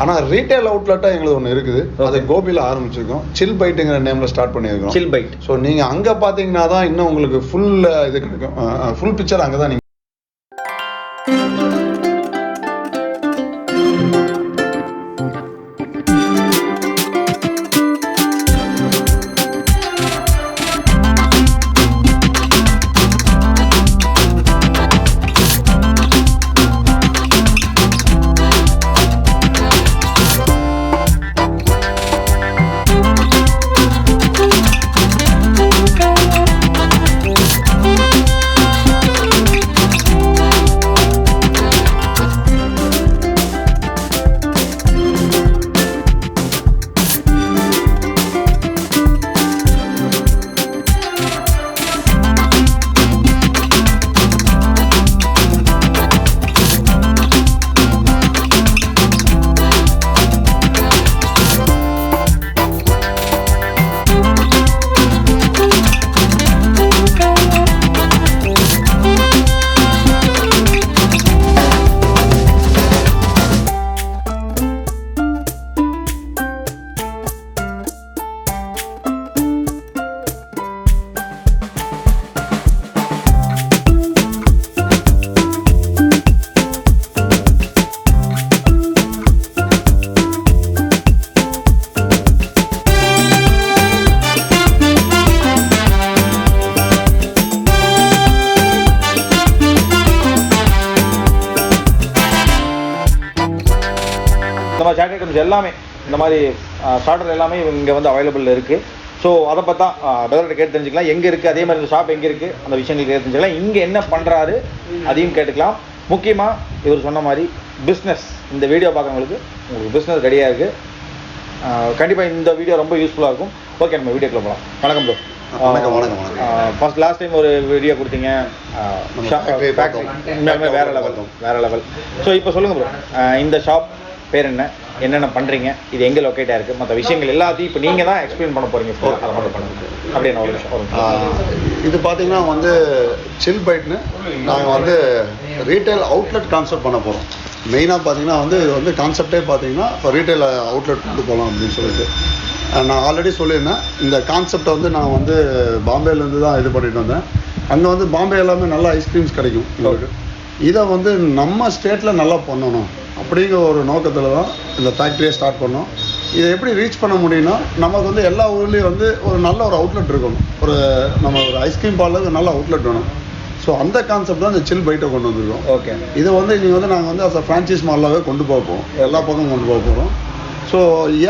ஆனால் ரீட்டைல் அவுட்லெட்டாக எங்களுக்கு ஒன்று இருக்குது. அது கோபியில் ஆரம்பிச்சிருக்கோம். சில் பைட்டுங்கிற நேமில் ஸ்டார்ட் பண்ணியிருக்கோம். சில் பைட் ஸோ நீங்கள் அங்கே பார்த்தீங்கன்னா தான் இன்னும் உங்களுக்கு ஃபுல் இது கிடைக்கும். ஃபுல் பிக்சர் அங்கே தான் எல்லாமே இந்த மாதிரி ஸ்டார்டர் எல்லாமே இங்கே வந்து அவைலபிள் இருக்குது ஸோ அதை பார்த்தா பிரதர்கிட்ட கேட்டு தெரிஞ்சுக்கலாம். எங்கே இருக்குது அதே மாதிரி இந்த ஷாப் எங்கே இருக்குது அந்த விஷயங்கள் கேட்டு தெரிஞ்சுக்கலாம். இங்கே என்ன பண்ணுறாரு அதையும் கேட்டுக்கலாம். முக்கியமாக இவர் சொன்ன மாதிரி பிஸ்னஸ் இந்த வீடியோ பார்க்குறவங்களுக்கு உங்களுக்கு பிஸ்னஸ் ரெடியாக இருக்குது கண்டிப்பாக இந்த வீடியோ ரொம்ப யூஸ்ஃபுல்லாக இருக்கும். ஓகே நம்ம வீடியோக்குள்ள போகலாம் வணக்கம் ப்ரோ வணக்கம், வணக்கம். ஃபர்ஸ்ட் லாஸ்ட் டைம் ஒரு வீடியோ கொடுத்தீங்க. வேற லெவல் வேற லெவல் ஸோ இப்போ சொல்லுங்க ப்ரோ இந்த ஷாப் பேர் என்ன? என்னென்ன பண்ணுறீங்க இது எங்கே லொக்கேட்டாக இருக்குது மற்ற விஷயங்கள் எல்லாத்தையும் இப்போ நீங்கள் தான் எக்ஸ்பிளைன் பண்ண போகிறீங்க இப்போ அதை மட்டும் பண்ணுங்க. அப்படியே ஒரு நிமிஷம். இது பார்த்தீங்கன்னா வந்து சில் பைட்னு நாங்கள் வந்து ரீட்டைல் அவுட்லெட் கான்செப்ட் பண்ண போகிறோம் மெயினாக பார்த்தீங்கன்னா வந்து இது வந்து கான்செப்டே பார்த்தீங்கன்னா இப்போ ரீட்டைல் அவுட்லெட் கொண்டு போகலாம் அப்படின்னு சொல்லிட்டு. நான் ஆல்ரெடி சொல்லியிருந்தேன். இந்த கான்செப்டை வந்து நான் வந்து பாம்பேலேருந்து தான் இது பண்ணிட்டு வந்தேன். அங்கே வந்து பாம்பே எல்லாமே நல்ல ஐஸ்கிரீம்ஸ் கிடைக்கும். உங்களுக்கு இதை வந்து நம்ம ஸ்டேட்டில் நல்லா பண்ணணும். அப்படிங்கிற ஒரு நோக்கத்தில் தான் இந்த ஃபேக்ட்ரியை ஸ்டார்ட் பண்ணோம். இதை எப்படி ரீச் பண்ண முடியும்னா நமக்கு வந்து எல்லா ஊர்லேயும் வந்து ஒரு நல்ல ஒரு அவுட்லெட் இருக்கணும். ஒரு நம்ம ஒரு ஐஸ்கிரீம் பார்லருக்கு நல்ல அவுட்லெட் வேணும். ஸோ அந்த கான்செப்ட் தான் இந்த சில் பைட்டை கொண்டு வந்திருக்கோம். ஓகே இதை வந்து நீங்கள் வந்து நாங்கள் வந்து அஸ் ஃப்ரான்ச்சைஸ் மாடலாகவே கொண்டு போக போகிறோம் எல்லா பக்கமும் கொண்டு போக போகிறோம் ஸோ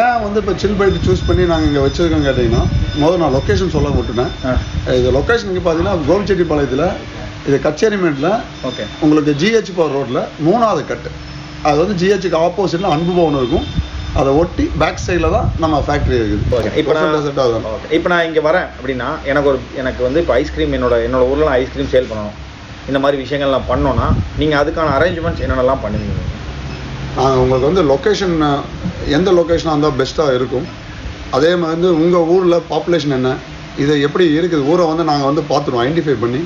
ஏன் வந்து இப்போ சில் பைட் சூஸ் பண்ணி நாங்கள் இங்கே வச்சுருக்கோம் கேட்டிங்கன்னா முதல்ல நான் லொக்கேஷன் சொல்ல விட்டுட்டேன். ஆ. இது லொக்கேஷன் இங்கே பார்த்தீங்கன்னா கோபிச்செட்டிப்பாளையத்தில் இது கச்சேரிமேட்டில் ஓகே உங்களுக்கு ஜிஹெச் பவர் ரோட்டில் மூணாவது கட்டு. அது வந்து ஜிஹெச்சுக்கு ஆப்போசிட்டில் அன்பு பவன் இருக்கும். அதை ஒட்டி பேக் சைடில் தான் நம்ம ஃபேக்ட்ரி இருக்குது. ஓகே இப்போ நான் ஓகே இப்போ நான் இங்கே வரேன் அப்படின்னா எனக்கு ஒரு எனக்கு வந்து இப்போ ஐஸ்கிரீம் என்னோட என்னோட ஊரில் நான் ஐஸ்கிரீம் சேல் பண்ணணும். இந்த மாதிரி விஷயங்கள்லாம் பண்ணோன்னா நீங்கள் அதுக்கான அரேஞ்ச்மெண்ட்ஸ் என்னென்னலாம் பண்ணுவீங்க? நாங்கள் உங்களுக்கு வந்து லொக்கேஷன் எந்த லொக்கேஷனாக இருந்தால் பெஸ்ட்டாக இருக்கும். அதே மாதிரி வந்து உங்கள் ஊரில் பாப்புலேஷன் என்ன? இது எப்படி இருக்குது? ஊரை வந்து நாங்கள் வந்து பார்த்துருவோம் ஐடென்டிஃபை பண்ணி.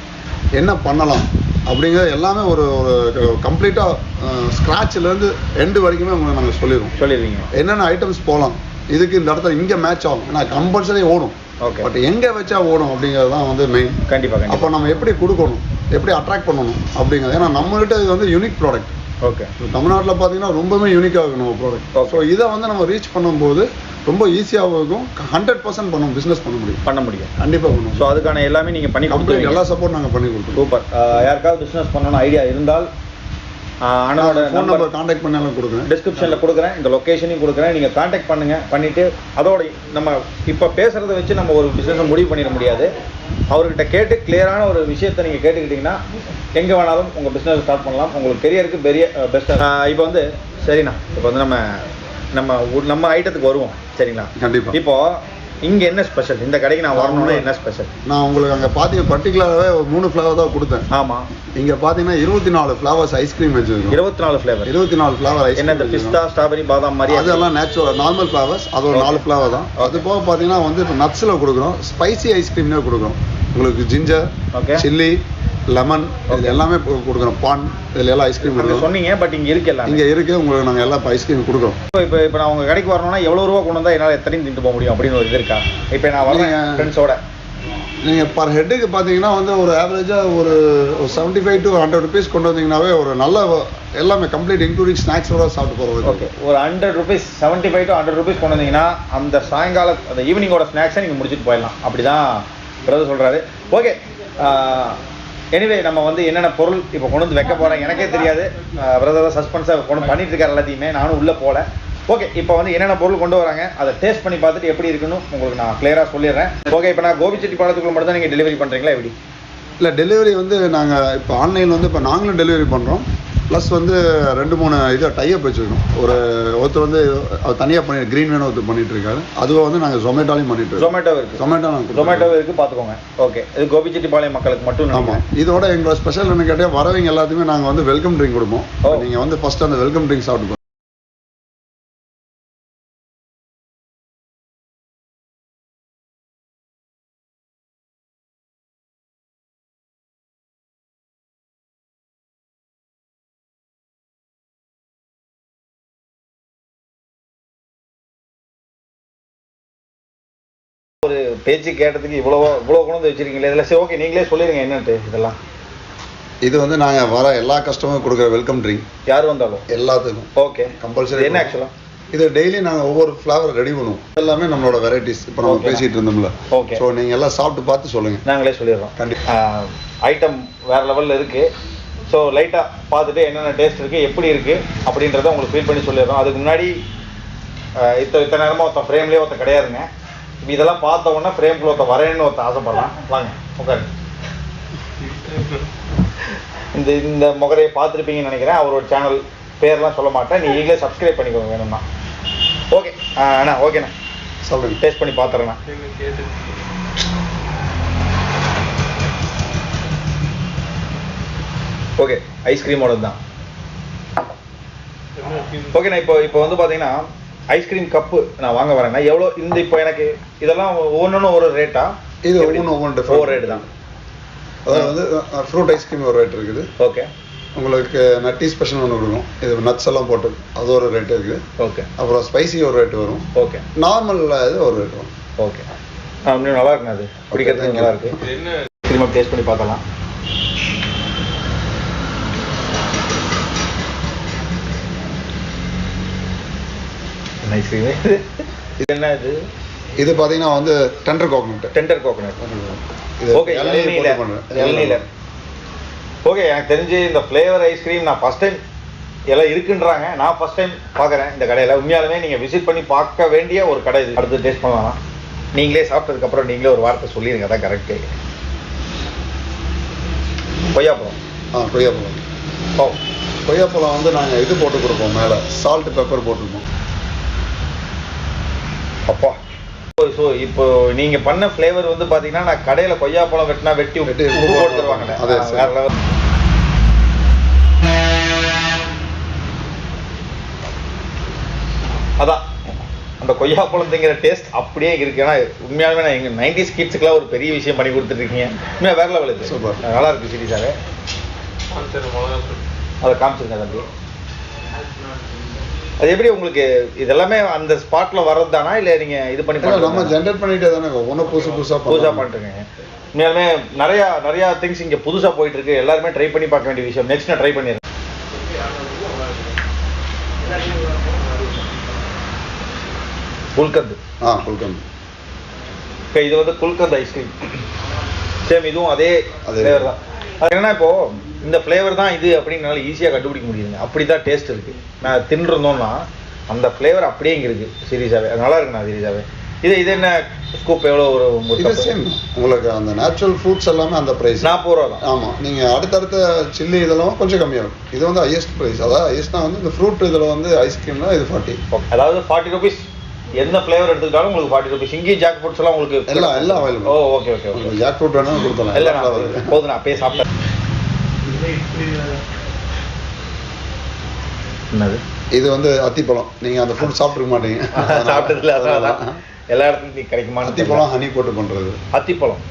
என்ன பண்ணலாம்? அப்படிங்கிறது எல்லாமே ஒரு ஒரு கம்ப்ளீட்டாக ஸ்க்ராட்ச்லேருந்து எண்டு வரைக்குமே உங்களுக்கு நாங்கள் சொல்லிடுவோம் சொல்லிடுவீங்க என்னென்ன ஐட்டம்ஸ் போகலாம் இதுக்கு இந்த இடத்துல இங்கே மேட்ச் ஆகும். ஏன்னா கம்பல்சரி ஓடும். ஓகே பட் எங்கே வச்சா ஓடும் அப்படிங்கிறது தான் வந்து மெயின் கண்டிப்பாக அப்போ நம்ம எப்படி கொடுக்கணும்? எப்படி அட்ராக்ட் பண்ணணும்? அப்படிங்கிறது. ஏன்னா நம்மகிட்ட இது வந்து யூனிக் ப்ராடக்ட் ஓகே தமிழ்நாட்டில் பார்த்தீங்கன்னா ரொம்பவே யூனிக்காக இருக்கும் நம்ம ப்ராடக்ட். ஸோ இதை வந்து நம்ம ரீச் பண்ணும்போது ரொம்ப ஈஸியாகவும் இருக்கும். ஹண்ட்ரட் பர்சன்ட் பண்ண பிஸ்னஸ் பண்ண முடியும். பண்ண முடியும். கண்டிப்பாக பண்ணுவோம். ஸோ அதுக்கான எல்லாமே நீங்கள் பண்ணி கொடுத்துருவீங்க. எல்லா சப்போர்ட் நாங்கள் பண்ணி கொடுத்துருவோம். சூப்பர் யாருக்காவது பிஸ்னஸ் பண்ணணும்னு ஐடியா இருந்தால் ஆஹ் அண்ணனோட ஃபோன் நம்பர் நம்பர் காண்டாக்ட் பண்ணாலும் கொடுக்குறேன். டிஸ்கிரிப்ஷனில் கொடுக்குறேன். இந்த லொக்கேஷனையும் கொடுக்குறேன். நீங்கள் காண்டாக்ட் பண்ணுங்கள் பண்ணிவிட்டு அதோட நம்ம இப்போ பேசுகிறத வச்சு நம்ம ஒரு பிஸ்னஸை முடிவு பண்ணிட முடியாது. அவர்கிட்ட கேட்டு கிளியரான ஒரு விஷயத்தை நீங்கள் கேட்டுக்கிட்டிங்கன்னா எங்கே வேணாலும் உங்கள் பிஸ்னஸ் ஸ்டார்ட் பண்ணலாம். உங்களுக்கு கெரியருக்கு பெரிய பெஸ்ட்டாக இப்போ வந்து சரிண்ணா. இப்போ வந்து நம்ம நம்ம நம்ம ஐட்டத்துக்கு வருவோம் சரிங்களா? கண்டிப்பாக இப்போ இங்கே என்ன ஸ்பெஷல் இந்த கடைக்கு நான் வரணும்னா என்ன ஸ்பெஷல் நான் உங்களுக்கு அங்கே பார்த்தீங்க பர்டிகுலராகவே மூணு ஃப்ளவர் தான் கொடுத்தேன். ஆமாம் இங்கே பார்த்தீங்கன்னா இருபத்தி நாலு ஃப்ளவர்ஸ் ஐஸ்கிரீம் வச்சுருக்கோம். இருபத்தி நாலு ஃப்ளேவர் இருபத்தி நாலு ஃப்ளவர் என்ன இந்த பிஸ்தா ஸ்ட்ராபெரி பாதாம் மாதிரி? அதெல்லாம் நேச்சுரல் நார்மல் ஃப்ளவர்ஸ் அது ஒரு. நாலு ஃப்ளவர் தான். அது போக பார்த்தீங்கன்னா வந்து நட்ஸில் கொடுக்குறோம். ஸ்பைசி ஐஸ்கிரீம்னே கொடுக்குறோம். உங்களுக்கு ஜிஞ்சர் ஓகே சில்லி லெமன் இது எல்லாமே கொடுக்குறோம். பான் இதில் எல்லாம் ஐஸ்கிரீம் கொடுக்குறோம். சொன்னீங்க பட் இங்க இருக்கு எல்லாம். இங்கே இருக்கு உங்களுக்கு நாங்கள் எல்லாம் ஐஸ்கிரீம் கொடுக்குறோம். இப்போ இப்போ நான் உங்க கடைக்கு வரணும்னா எவ்வளவு ரூபா கொண்டு வந்தா என்னால எத்தனையும் தின்ட்டு போக முடியும் அப்படின்னு ஒரு இது இருக்கா? இப்போ நான் வரேன் நீங்க- ஃப்ரெண்ட்ஸோட நீங்கள் பர் ஹெட்டுக்கு பார்த்தீங்கன்னா வந்து ஒரு ஆவரேஜாக ஒரு seventy five to hundred rupees கொண்டு வந்தீங்கன்னாவே ஒரு நல்ல எல்லாமே கம்ப்ளீட் இன்க்ளூடிங் ஸ்நாக்ஸோட சாப்பிட்டு போகிறது ஓகே ஒரு hundred rupees seventy five to hundred rupees கொண்டு வந்தீங்கன்னா அந்த சாயங்கால அந்த ஈவினிங்கோட ஸ்நாக்ஸை நீங்கள் முடிச்சுட்டு போயிடலாம். அப்படிதான் பிரதர் சொல்றாரு. ஓகே எனிவே நம்ம வந்து என்னென்ன பொருள் இப்போ கொண்டு வந்து வைக்க போறோம் எனக்கே தெரியாது. பிரதர் சஸ்பென்ஸாக கொண்டு பண்ணிட்டு இருக்காரு எல்லாத்தையுமே நானும் உள்ளே போகல ஓகே இப்போ வந்து என்னென்ன பொருள் கொண்டு வராங்க அதை டேஸ்ட் பண்ணி பார்த்துட்டு எப்படி இருக்குன்னு உங்களுக்கு நான் கிளியராக சொல்லிடுறேன். ஓகே இப்போ நான் கோபிச்செட்டி பாலத்துக்குள்ள மட்டும் தான் நீங்கள் டெலிவரி பண்ணுறீங்களா எப்படி? இல்லை டெலிவரி வந்து நாங்கள் இப்போ ஆன்லைனில் வந்து இப்போ நாங்களும் டெலிவரி பண்ணுறோம் ப்ளஸ் வந்து ரெண்டு மூணு இதை டைப் வச்சுருக்கோம் ஒரு ஒருத்தர் வந்து அவர் தனியாக பண்ணி க்ரீன் வேணும் ஒருத்தர் பண்ணிட்டு இருக்காரு அதுவை வந்து நாங்கள் ஜொமேட்டோலையும் பண்ணிட்டு ஜொமேட்டோ இருக்கு. ஜொமேட்டோ நாங்கள் ஜொமேட்டோ இருக்கு பார்த்துக்கோங்க. ஓகே இது கோபிச்செட்டிப்பாளையம் மக்களுக்கு மட்டும் ஆமாம். இதோட எங்களோட ஸ்பெஷல் என்ன கேட்டால் வரவங்க எல்லாத்துக்குமே நாங்கள் வந்து வெல்கம் ட்ரிங்க் கொடுப்போம். நீங்கள் வந்து ஃபர்ஸ்ட் அந்த வெல்கம் ட்ரிங்க் சாப்பிட்டு பேச்சு கேட்டதுக்கு இவ்வளவோ இவ்வளோ கொண்டு வந்து வச்சிருக்கீங்களே இதில் சரி ஓகே நீங்களே சொல்லிடுங்க என்னன்ட்டு இதெல்லாம். இது வந்து நாங்கள் வர எல்லா கஸ்டமரும் கொடுக்குற வெல்கம் ட்ரிங்க் யார் வந்தாலும். எல்லாத்துக்கும். ஓகே கம்பல்சரி என்ன ஆக்சுவலா இது டெய்லி நாங்கள் ஒவ்வொரு ஃப்ளேவர் ரெடி பண்ணுவோம். எல்லாமே நம்மளோட வெரைட்டிஸ் இப்போ நம்ம. பேசிட்டு இருந்தோம்ல. Okay. ஸோ நீங்கள் எல்லாம் சாப்பிட்டு பார்த்து சொல்லுங்கள் நாங்களே சொல்லிடுறோம். கண்டிப்பா. ஐட்டம் வேற லெவலில் இருக்கு. ஸோ லைட்டாக பார்த்துட்டு என்னென்ன டேஸ்ட் இருக்கு எப்படி இருக்கு அப்படின்றத உங்களுக்கு ஃபீல் பண்ணி சொல்லிடுறோம். அதுக்கு முன்னாடி ஆஹ் இத்த இத்தனை நேரமாக ஒருத்தன் ஃப்ரேம்லேயே ஒருத்தன் கிடையாதுங்க. இதெல்லாம் பார்த்த உடனே ஃப்ரேம்குள்ள ஒருத்தன் வரேன்னு ஒருத்தன் ஆசைப்படலாம் வாங்க உட்காரு இந்த இந்த முகரையை பார்த்துருப்பீங்கன்னு நினைக்கிறேன். அவரோட சேனல் பேர்லாம் சொல்ல மாட்டேன். நீங்களே சப்ஸ்கிரைப் பண்ணிக்கோங்க வேணும்னா. ஓகே அண்ணா ஓகேண்ணா சொல்லுங்கள் டேஸ்ட் பண்ணி பார்த்துறேண்ணா ஓகே ஐஸ்கிரீமோட தான் ஓகேண்ணா இப்போ இப்போ வந்து பார்த்தீங்கன்னா ஐஸ்கிரீம் கப்பு நான் வாங்க வரேன்னா எவ்வளோ இந்த இப்போ எனக்கு இதெல்லாம் ஒவ்வொன்றும் ஒரு ரேட்டா இது ஒவ்வொன்று ஒவ்வொன்று. ஒவ்வொரு ரேட்டு தான். அதாவது வந்து ஃப்ரூட் ஐஸ்கிரீம் ஒரு ரேட் இருக்குது. ஓகே உங்களுக்கு நட்டி ஸ்பெஷல் ஒன்று கொடுக்கும் இது நட்ஸ் எல்லாம் போட்டு அது ஒரு ரேட் இருக்குது. ஓகே அப்புறம் ஸ்பைசி ஒரு ரேட் வரும். ஓகே நார்மல் இது ஒரு ரேட் வரும். ஓகே நல்லா இருக்குண்ணா அது. பிடிக்கிறதுக்கு. நல்லா இருக்கு. திரும்ப டேஸ்ட் பண்ணி பார்த்தலாம் ஐஸ்கிரீம் இது என்ன இது இது பார்த்தீங்கன்னா வந்து டெண்டர் கோகனட் டெண்டர் கோகனட் இது ஓகே இளநீல ஓகே எனக்கு தெரிஞ்சு இந்த ஃப்ளேவர் ஐஸ்கிரீம் நான் ஃபர்ஸ்ட் டைம் எல்லாம் இருக்குன்றாங்க. நான் ஃபர்ஸ்ட் டைம் பார்க்குறேன் இந்த கடையில். உண்மையாலுமே நீங்கள் விசிட் பண்ணி பார்க்க வேண்டிய ஒரு கடை இது. அடுத்து டேஸ்ட் பண்ணலாம். நீங்களே சாப்பிட்டதுக்கப்புறம் நீங்களே ஒரு வார்த்தை சொல்லிடுங்க. அதான் கரெக்டு கொய்யாப்பழம். ஆ கொய்யாப்பழம். ஓ. கொய்யாப்பழம் வந்து நாங்கள் இது போட்டு கொடுப்போம் மேலே. சால்ட் பெப்பர் போட்டிருப்போம் அப்பா. ஸோ இப்போ நீங்க பண்ண ஃப்ளேவர் வந்து பாத்தீங்கன்னா நான் கடையில கொய்யாப்பழம் வெட்டினா வெட்டி வெட்டி போட்டு. வேற. அதான். அந்த கொய்யாப்பழம் திங்கிற டேஸ்ட் அப்படியே இருக்கு. ஏன்னா உண்மையாலுமே நான் எங்க நைன்டி கிட்ஸுக்குலாம் ஒரு பெரிய விஷயம் பண்ணி கொடுத்துருக்கீங்க உண்மையா வேற லெவல் இது. Super. நல்லா இருக்கு சீரியஸாவே அதை காமிச்சிருங்க தம்பி. அது எப்படி உங்களுக்கு இதெல்லாமே அந்த ஸ்பாட்ல வர்றது தானா இல்ல நீங்க இது பண்ணி நம்ம? ஜென்ரேட் பண்ணிட்டே தானே ஒன்றும் புதுசு புதுசாக புதுசா பண்ணிட்டுருங்க உண்மையாலுமே நிறைய நிறைய திங்ஸ் இங்க புதுசா போயிட்டு இருக்கு எல்லாருமே ட்ரை பண்ணி பார்க்க வேண்டிய விஷயம். நெக்ஸ்ட் நான் ட்ரை பண்ணிடுறேன். குல்கந்த். ஆ குல்கந்த். Okay, இது வந்து குல்கந்த் ஐஸ்கிரீம் சேம் இதுவும் அதே அதே. தான். அது என்னன்னா இப்போ இந்த ஃப்ளேவர் தான் இது அப்படின்னு என்னால் ஈஸியாக கண்டுபிடிக்க முடியுதுங்க. அப்படி தான் டேஸ்ட் இருக்கு. நான் தின்றுருந்தோம்னா அந்த ஃப்ளேவர் அப்படியே இங்கே இருக்கு சீரியஸாகவே நல்லா இருக்குண்ணா சீரியஸாகவே இது இது என்ன ஸ்கூப் எவ்வளோ ஒரு? சேம் உங்களுக்கு அந்த நேச்சுரல் ஃப்ரூட்ஸ் எல்லாமே அந்த ப்ரைஸ் நாற்பது ரூபா தான். ஆமாம் நீங்கள் அடுத்தடுத்த சில்லி இதெல்லாம் கொஞ்சம் கம்மியாக இருக்கும். இது வந்து ஹையஸ்ட் ப்ரைஸ் அதாவது ஹையஸ்ட்னா வந்து இந்த ஃப்ரூட் இதில் வந்து ஐஸ்கிரீம்னா இது ஃபார்ட்டி. அதாவது ஃபார்ட்டி ருபீஸ் எந்த ஃப்ளேவர் எடுத்துக்கிட்டாலும் உங்களுக்கு ஃபார்ட்டி ருபீஸ் இங்கேயும் ஜாக் ஃப்ரூட்ஸ் எல்லாம் உங்களுக்கு எல்லாம் எல்லாம் available. Oh okay okay jack fruit வேணாலும் கொடுத்தலாம் எல்லாம் போதும் நான் அப்பயே சாப்பிட்டேன் என்னது? இது வந்து அத்திப்பழம். நீங்க அந்த ஃபுட் சாப்பிட்டுக்க மாட்டீங்க. சாப்பிட்டதில்ல அதனால. தான். எல்லா இடத்துலையும் கிடைக்குமா அத்திப்பழம் ஹனி போட்டு பண்ணுறது அத்திப்பழம்.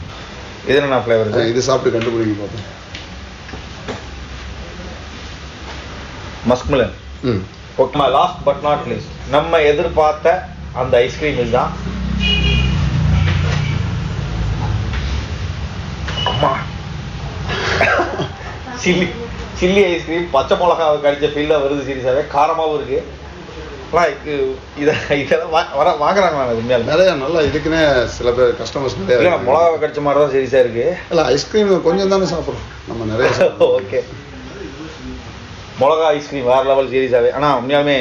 இது என்ன ஃப்ளேவர் இது? சாப்பிட்டு கண்டுபிடிக்க பார்த்தேன் மஸ்குலன் ம். Okay last but not least நம்ம எதிர்பார்த்த அந்த ஐஸ்கிரீம் தான் சில்லி சில்லி ஐஸ்கிரீம் பச்சை மிளகாவை கடிச்ச ஃபீல்ல வருது சீரியஸாவே காரமாவும் இருக்கு. ஆனா இது இத இதெல்லாம் வர வாங்குறாங்களா உண்மையாலுமே? நிறைய நல்லா இதுக்குன்னே சில பேர் கஸ்டமர்ஸ் நிறைய. மிளகாவை கடிச்ச மாதிரி தான் சீரியஸா இருக்கு. இல்ல ஐஸ்கிரீம் கொஞ்சம் தானே சாப்பிட்றோம். நம்ம நிறைய. ஓகே மிளகா ஐஸ்கிரீம் வேற லெவல் சீரியஸாவே ஆனா உண்மையாலுமே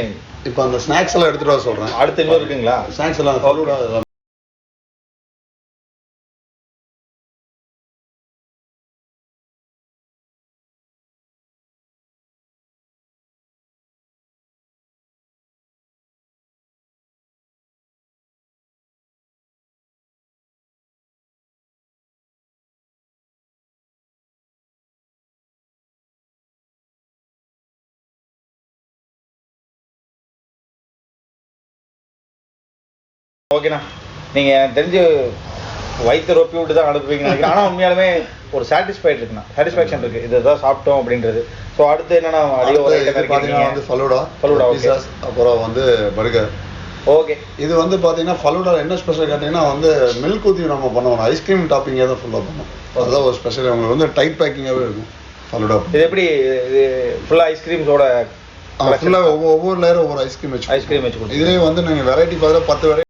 இப்போ அந்த ஸ்நாக்ஸ் எல்லாம் எடுத்துட்டு வர சொல்றேன். அடுத்து இன்னும் இருக்குங்களா? ஸ்நாக்ஸ் எல்லாம் ஓகேண்ணா. நீங்க எனக்கு தெரிஞ்சு வயிற்று ரொப்பி விட்டு தான் அனுப்புவீங்கன்னு நினைக்கிறேன். ஆனா உண்மையாலுமே ஒரு சாட்டிஸ்ஃபைட் இருக்குண்ணா. சாட்டிஸ்ஃபேக்ஷன் இருக்கு. இதுதான் சாப்பிட்டோம் அப்படின்றது. ஸோ அடுத்து என்னன்னா இது பாத்தீங்கன்னா வந்து ஃபலூடா ஃபலூடா, அப்புறம் வந்து பர்கர் ஓகே. இது வந்து பாத்தீங்கன்னா ஃபலூடா என்ன ஸ்பெஷல் கேட்டீங்கன்னா வந்து மில்க் ஊற்றி நம்ம பண்ணுவோம். ஐஸ்கிரீம் டாப்பிங்கே தான் ஃபுல்லாக பண்ணுவோம். அதுதான் ஒரு ஸ்பெஷல் உங்களுக்கு வந்து டைட் பேக்கிங்காகவே இருக்கும் ஃபலூடா இது எப்படி? இது ஃபுல்லா ஐஸ்கிரீம்ஸோட ஃபுல்லாக ஒவ்வொரு ஒவ்வொரு லேயரும் ஒவ்வொரு ஐஸ்கிரீம் வச்சு ஐஸ்கிரீம் வச்சு இதுலேயே வந்து நீங்கள் வெரைட்டி பார்த்தா பத்து வெரைட்டி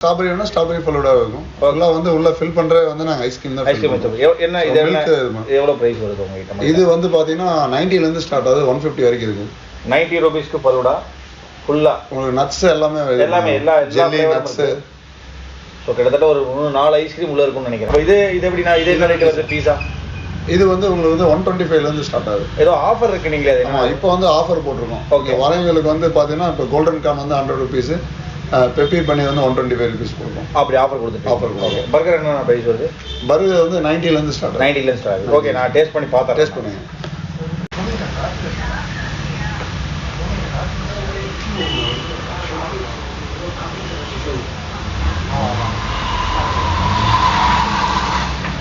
ஸ்ட்ராபெரி வேணா ஸ்ட்ராபெரி ஃபலூடா இருக்கும். ஃபுல்லாக வந்து உள்ள ஃபில் பண்ற வந்து நாங்கள் ஐஸ்கிரீம் தான் ஐஸ்கிரீம் என்ன இது So, என்ன milk இது மாதிரி. எவ்வளோ ப்ரைஸ் வருது உங்ககிட்ட? இது வந்து பார்த்தீங்கன்னா 90 ல இருந்து ஸ்டார்ட் ஆகுது. ஒன் ஃபிஃப்டி வரைக்கும் இருக்கு. நைன்டி ருபீஸ்க்கு பரோடா ஃபுல்லா உங்களுக்கு நட்ஸ் எல்லாமே எல்லாமே, எல்லா- ஜெல்லி நட்ஸ். ஸோ கிட்டத்தட்ட ஒரு மூணு நாலு ஐஸ்கிரீம் உள்ள இருக்கும்னு நினைக்கிறேன். இது இது எப்படின்னா இது ரேட் வருது பீஸா இது வந்து உங்களுக்கு வந்து ஒன் டுவெண்ட்டி ஃபைவ்ல இருந்து ஸ்டார்ட் ஆகுது. ஏதோ ஆஃபர் இருக்கு நீங்களே இப்போ வந்து ஆஃபர் போட்டிருக்கோம். ஓகே வரவங்களுக்கு வந்து பார்த்தீங்கன்னா இப்போ கோல்டன் கான் வந்து ஹண்ட்ரட் ருபீஸ் பெப்பி பண்ணி வந்து ஒன் டுவெண்ட்டி ஃபைவ் ருபீஸ் கொடுக்கும் அப்படி ஆஃபர் கொடுத்துட்டு. Offer கொடுக்கும். பர்கர் என்ன ப்ரைஸ் வருது? பர்கர் வந்து 90 ல இருந்து ஸ்டார்ட் ஆகுது. நைன்டில ஸ்டார் ஓகே நான் டேஸ்ட் பண்ணி பார்த்தேன் டேஸ்ட் பண்ணுங்க.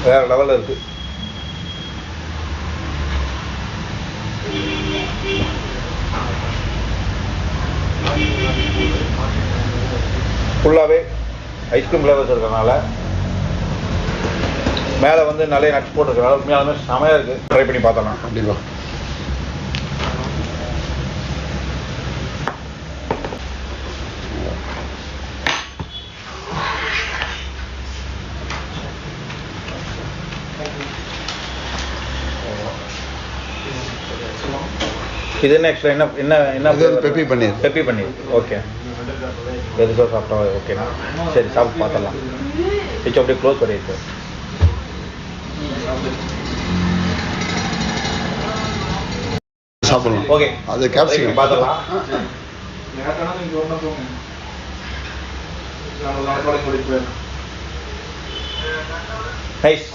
வேற லெவல்ல இருக்கு. ஃபுல்லாகவே ஐஸ்கிரீம் ஃப்ளேவர்ஸ் இருக்கறனால மேலே வந்து நிறைய நட்ஸ் போட்டிருக்கனால உண்மையாலுமே செமையாக இருக்குது ட்ரை பண்ணி பார்த்தோம்னா. கண்டிப்பா. இது என்ன எக்ஸ்ட்ரா என்ன என்ன peppy paneer. Peppy paneer okay எதுக்கோ சாப்பிட்டோம் ஓகேண்ணா. சரி சாப்பிட்டு பார்த்துடலாம். ஸ்விட்ச் அப்படியே க்ளோஸ் பண்ணிட்டு சாப்பிடலாம். ஓகே. அது capsicum. பார்த்துடலாம். நைஸ்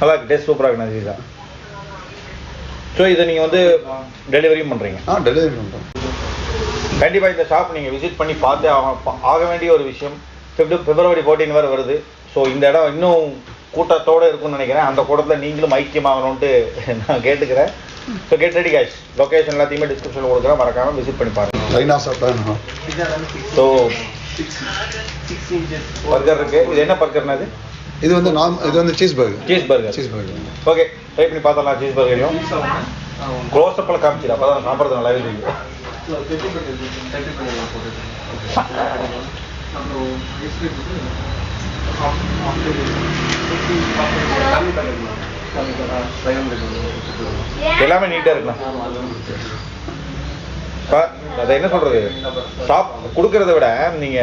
நல்லா இருக்கு. டேஸ்ட் சூப்பராக இருக்கு நசீசா. ஸோ இதை நீங்கள் வந்து டெலிவரியும் பண்ணுறீங்க ஆ டெலிவரி பண்ணுறோம் கண்டிப்பாக இந்த ஷாப் நீங்கள் விசிட் பண்ணி பார்த்தே ஆக ஆக வேண்டிய ஒரு விஷயம். பிப்டி பிப்ரவரி ஃபோர்டீன் வரை வருது. ஸோ இந்த இடம் இன்னும் கூட்டத்தோடு இருக்கும்னு நினைக்கிறேன். அந்த கூட்டத்தில் நீங்களும் ஐக்கியமாகணும்ட்டு நான் கேட்டுக்கிறேன். So get ready cash location எல்லாத்தையுமே டிஸ்கிரிப்ஷனில் கொடுக்குறேன். மறக்காமல் விசிட் பண்ணி பாருங்க. லைனாக சாப்பிட்டா ஸோ பர்கர் இருக்கு. இது என்ன பர்கர்னா இது? இது வந்து நாம் இது வந்து cheese burger cheese burger cheese burger okay try பண்ணி பார்த்தலாம் சீஸ் பர்கரையும் க்ளோஸ் அப்பில் காமிச்சிடு. அப்போ தான் சாப்பிட்றது நல்லாவே தெரியும் எல்லாமே நீட்டாக இருக்குண்ணா. இப்போ அதை என்ன சொல்றது? ஷாப் கொடுக்கறத விட நீங்க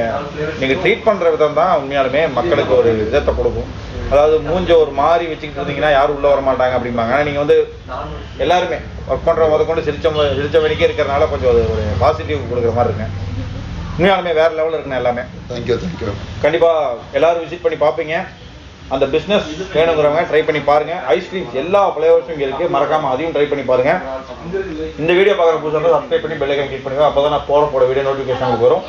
நீங்க ட்ரீட் பண்ற விதம் தான் உண்மையாலுமே மக்களுக்கு ஒரு விதத்தை கொடுக்கும். அதாவது மூஞ்ச ஒரு மாதிரி வச்சுக்கிட்டு இருந்தீங்கன்னா யாரும் உள்ள வர மாட்டாங்க அப்படிம்பாங்க. ஆனா நீங்க வந்து எல்லாருமே ஒர்க் பண்ற முத கொண்டு சிரிச்ச மு- சிரிச்ச வரைக்கும் இருக்கிறனால கொஞ்சம் அது ஒரு பாசிட்டிவ் கொடுக்குற மாதிரி இருக்குங்க உண்மையாலுமே வேற லெவலில் இருக்குண்ணே எல்லாமே. தேங்க்யூ தேங்க்யூ கண்டிப்பா எல்லாரும் விசிட் பண்ணி பார்ப்பீங்க அந்த பிசினஸ் வேணுங்கிறவங்க ட்ரை பண்ணி பாருங்க. ஐஸ்கிரீம்ஸ் எல்லா ஃப்ளேவர்ஸும் இங்க இருக்கு. மறக்காம அதையும் ட்ரை பண்ணி பாருங்க. இந்த வீடியோ பார்க்குற புதுசாக சப்ஸ்கிரைப் பண்ணி பெல் ஐக்கன் கிளிக் பண்ணுங்க. அப்பதான் நான் போட போட வீடியோ நோட்டிஃபிகேஷன் உங்களுக்கு வரும்.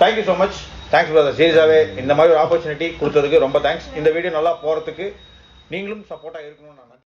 Thank you so much thanks brother சீரியஸாவே இந்த மாதிரி ஒரு ஆப்பர்ச்சுனிட்டி கொடுத்ததுக்கு ரொம்ப தேங்க்ஸ் இந்த வீடியோ நல்லா போறதுக்கு நீங்களும் சப்போர்ட்டா இருக்கணும்னு நான்